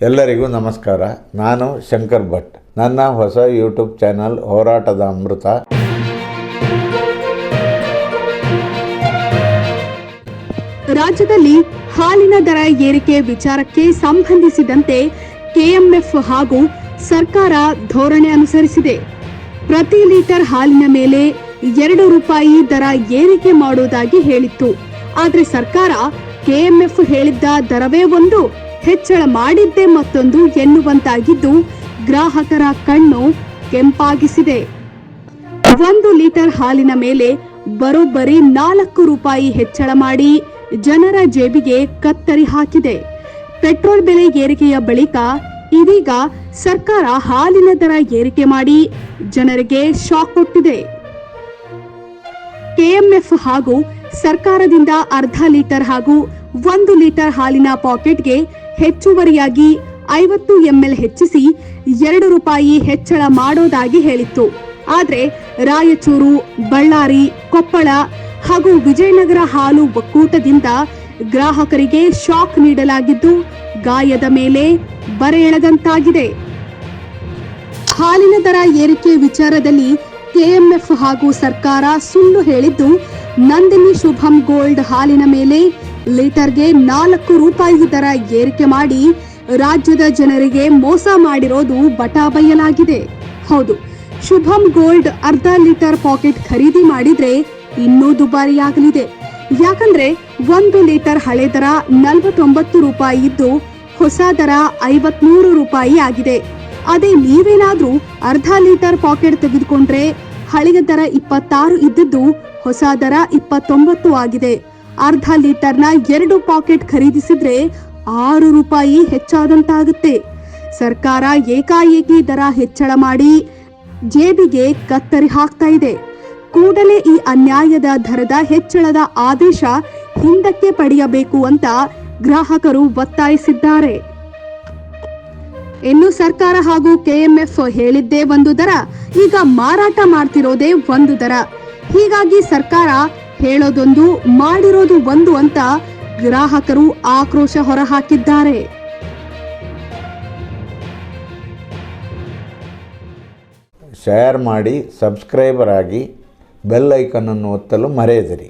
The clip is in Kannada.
ಎಲ್ಲರಿಗೂ ನಮಸ್ಕಾರ. ನಾನು ಶಂಕರ್ ಭಟ್. ನನ್ನ ಹೊಸ ಯೂಟ್ಯೂಬ್ ಚಾನಲ್ ಹೋರಾಟದ ಅಮೃತ. ರಾಜ್ಯದಲ್ಲಿ ಹಾಲಿನ ದರ ಏರಿಕೆ ವಿಚಾರಕ್ಕೆ ಸಂಬಂಧಿಸಿದಂತೆ ಕೆಎಂಎಫ್ ಹಾಗೂ ಸರ್ಕಾರ ಧೋರಣೆ ಅನುಸರಿಸಿದೆ. ಪ್ರತಿ ಲೀಟರ್ ಹಾಲಿನ ಮೇಲೆ ಎರಡು ರೂಪಾಯಿ ದರ ಏರಿಕೆ ಮಾಡುವುದಾಗಿ ಹೇಳಿತ್ತು. ಆದರೆ ಸರ್ಕಾರ ಕೆಎಂಎಫ್ ಹೇಳಿದ್ದ ದರವೇ ಒಂದು. ಹೆಚ್ಚಳ ಮಾಡಿದ್ದೇ ಮತ್ತೊಂದು ಎನ್ನುವಂತಾಗಿದ್ದು ಗ್ರಾಹಕರ ಕಣ್ಣು ಕೆಂಪಾಗಿಸಿದೆ. ಒಂದು ಲೀಟರ್ ಹಾಲಿನ ಮೇಲೆ ಬರೋಬ್ಬರಿ ನಾಲ್ಕು ರೂಪಾಯಿ ಹೆಚ್ಚಳ ಮಾಡಿ ಜನರ ಜೇಬಿಗೆ ಕತ್ತರಿ ಹಾಕಿದೆ. ಪೆಟ್ರೋಲ್ ಬೆಲೆ ಏರಿಕೆಯ ಬಳಿಕ ಇದೀಗ ಸರ್ಕಾರ ಹಾಲಿನ ದರ ಏರಿಕೆ ಮಾಡಿ ಜನರಿಗೆ ಶಾಕ್ ಕೊಟ್ಟಿದೆ. ಕೆಎಂಎಫ್ ಹಾಗೂ ಸರ್ಕಾರದಿಂದ ಅರ್ಧ ಲೀಟರ್ ಹಾಗೂ ಒಂದು ಲೀಟರ್ ಹಾಲಿನ ಪಾಕೆಟ್ಗೆ ಹೆಚ್ಚುವರಿಯಾಗಿ ಐವತ್ತು ಎಂಎಲ್ ಹೆಚ್ಚಿಸಿ ಎರಡು ರೂಪಾಯಿ ಹೆಚ್ಚಳ ಮಾಡೋದಾಗಿ ಹೇಳಿತ್ತು. ಆದರೆ ರಾಯಚೂರು, ಬಳ್ಳಾರಿ, ಕೊಪ್ಪಳ ಹಾಗೂ ವಿಜಯನಗರ ಹಾಲು ಒಕ್ಕೂಟದಿಂದ ಗ್ರಾಹಕರಿಗೆ ಶಾಕ್ ನೀಡಲಾಗಿದ್ದು ಗಾಯದ ಮೇಲೆ ಬರೆ ಎಳೆದಂತಾಗಿದೆ. ಹಾಲಿನ ದರ ಏರಿಕೆ ವಿಚಾರದಲ್ಲಿ ಕೆಎಂಎಫ್ ಹಾಗೂ ಸರ್ಕಾರ ಸುಳ್ಳು ಹೇಳಿದ್ದು, ನಂದಿನಿ ಶುಭಂ ಗೋಲ್ಡ್ ಹಾಲಿನ ಮೇಲೆ ಲೀಟರ್ಗೆ ನಾಲ್ಕು ರೂಪಾಯಿ ದರ ಏರಿಕೆ ಮಾಡಿ ರಾಜ್ಯದ ಜನರಿಗೆ ಮೋಸ ಮಾಡಿರೋದು ಬಟಾಬಯಲಾಗಿದೆ ಹೌದು, ಶುಭಂ ಗೋಲ್ಡ್ ಅರ್ಧ ಲೀಟರ್ ಪಾಕೆಟ್ ಖರೀದಿ ಮಾಡಿದ್ರೆ ಇನ್ನೂ ದುಬಾರಿಯಾಗಲಿದೆ. ಯಾಕಂದ್ರೆ ಒಂದು ಲೀಟರ್ ಹಳೆ ದರ ನಲವತ್ತೊಂಬತ್ತು ರೂಪಾಯಿ ಇದ್ದು ಹೊಸ ದರ ಐವತ್ಮೂರು ರೂಪಾಯಿ ಆಗಿದೆ. ಅದೇ ನೀವೇನಾದ್ರೂ ಅರ್ಧ ಲೀಟರ್ ಪಾಕೆಟ್ ತೆಗೆದುಕೊಂಡ್ರೆ ಹಳೆಯ ದರ ಇಪ್ಪತ್ತಾರು ಇದ್ದದ್ದು ಹೊಸ ದರ ಇಪ್ಪತ್ತೊಂಬತ್ತು ಆಗಿದೆ. ಅರ್ಧ ಲೀಟರ್ನ ಎರಡು ಪಾಕೆಟ್ ಖರೀದಿಸಿದ್ರೆ ಆರು ರೂಪಾಯಿ ಹೆಚ್ಚಾದಂತಾಗುತ್ತೆ. ಸರ್ಕಾರ ಏಕಾಏಕಿ ದರ ಹೆಚ್ಚಳ ಮಾಡಿ ಜೇಬಿಗೆ ಕತ್ತರಿ ಹಾಕ್ತಾ ಇದೆ. ಕೂಡಲೇ ಈ ಅನ್ಯಾಯದ ದರದ ಹೆಚ್ಚಳದ ಆದೇಶ ಹಿಂದಕ್ಕೆ ಪಡೆಯಬೇಕು ಅಂತ ಗ್ರಾಹಕರು ಒತ್ತಾಯಿಸಿದ್ದಾರೆ. ಇನ್ನು ಸರ್ಕಾರ ಹಾಗೂ ಕೆಎಂಎಫ್ ಹೇಳಿದ್ದೇ ಒಂದು ದರ, ಈಗ ಮಾರಾಟ ಮಾಡ್ತಿರೋದೇ ಒಂದು ದರ. ಹೀಗಾಗಿ ಸರ್ಕಾರ ಹೇಳೋದೊಂದು ಮಾಡಿರೋದು ಒಂದು ಅಂತ ಗ್ರಾಹಕರು ಆಕ್ರೋಶ ಹೊರಹಾಕಿದ್ದಾರೆ. ಶೇರ್ ಮಾಡಿ ಸಬ್ಸ್ಕ್ರೈಬರ್ ಆಗಿ ಬೆಲ್ ಐಕನನ್ನು ಒತ್ತಲು ಮರೆಯದಿರಿ.